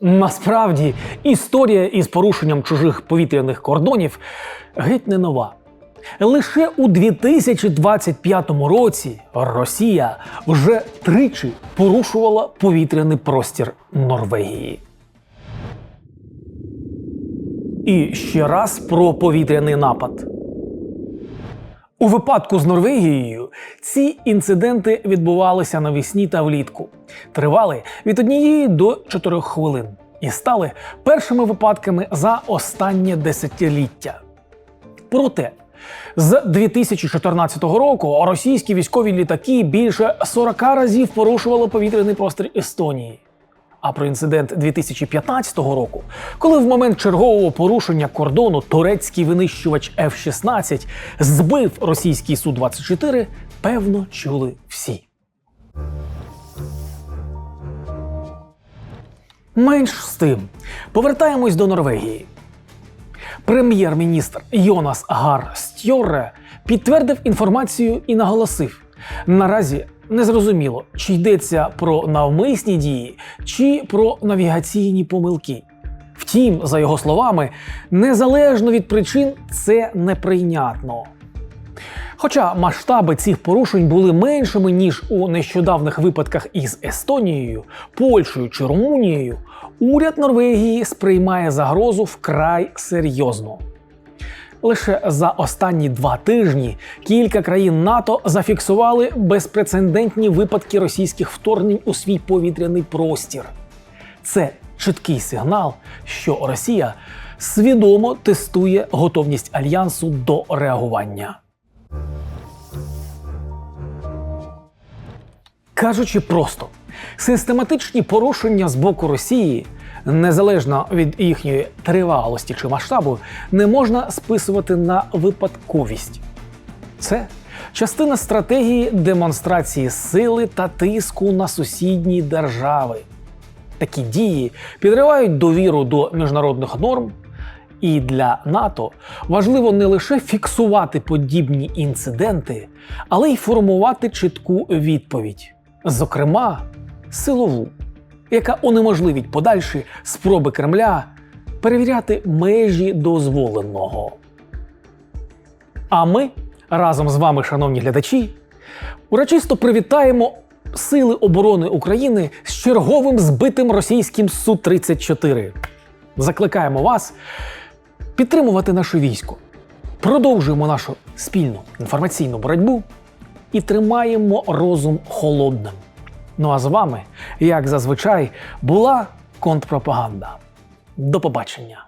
Насправді, історія із порушенням чужих повітряних кордонів геть не нова. Лише у 2025 році Росія вже тричі порушувала повітряний простір Норвегії. І ще раз про повітряний напад. У випадку з Норвегією ці інциденти відбувалися навесні та влітку, тривали від однієї до чотирьох хвилин і стали першими випадками за останнє десятиліття. Проте з 2014 року російські військові літаки більше 40 разів порушували повітряний простір Естонії. А про інцидент 2015 року, коли в момент чергового порушення кордону турецький винищувач F-16 збив російський Су-24, певно чули всі. Менш з тим, повертаємось до Норвегії. Прем'єр-міністр Йонас Гар Стьорре підтвердив інформацію і наголосив: наразі незрозуміло, чи йдеться про навмисні дії, чи про навігаційні помилки. Втім, за його словами, незалежно від причин, це неприйнятно. Хоча масштаби цих порушень були меншими, ніж у нещодавних випадках із Естонією, Польщею чи Румунією, уряд Норвегії сприймає загрозу вкрай серйозно. Лише за останні два тижні кілька країн НАТО зафіксували безпрецедентні випадки російських вторгнень у свій повітряний простір. Це чіткий сигнал, що Росія свідомо тестує готовність альянсу до реагування. Кажучи просто, систематичні порушення з боку Росії, незалежно від їхньої тривалості чи масштабу, не можна списувати на випадковість. Це частина стратегії демонстрації сили та тиску на сусідні держави. Такі дії підривають довіру до міжнародних норм. І для НАТО важливо не лише фіксувати подібні інциденти, але й формувати чітку відповідь, зокрема силову, яка унеможливить подальші спроби Кремля перевіряти межі дозволеного. А ми разом з вами, шановні глядачі, урочисто привітаємо Сили оборони України з черговим збитим російським Су-34. Закликаємо вас підтримувати наше військо. Продовжуємо нашу спільну інформаційну боротьбу і тримаємо розум холодним. Ну а з вами, як зазвичай, була контрпропаганда. До побачення!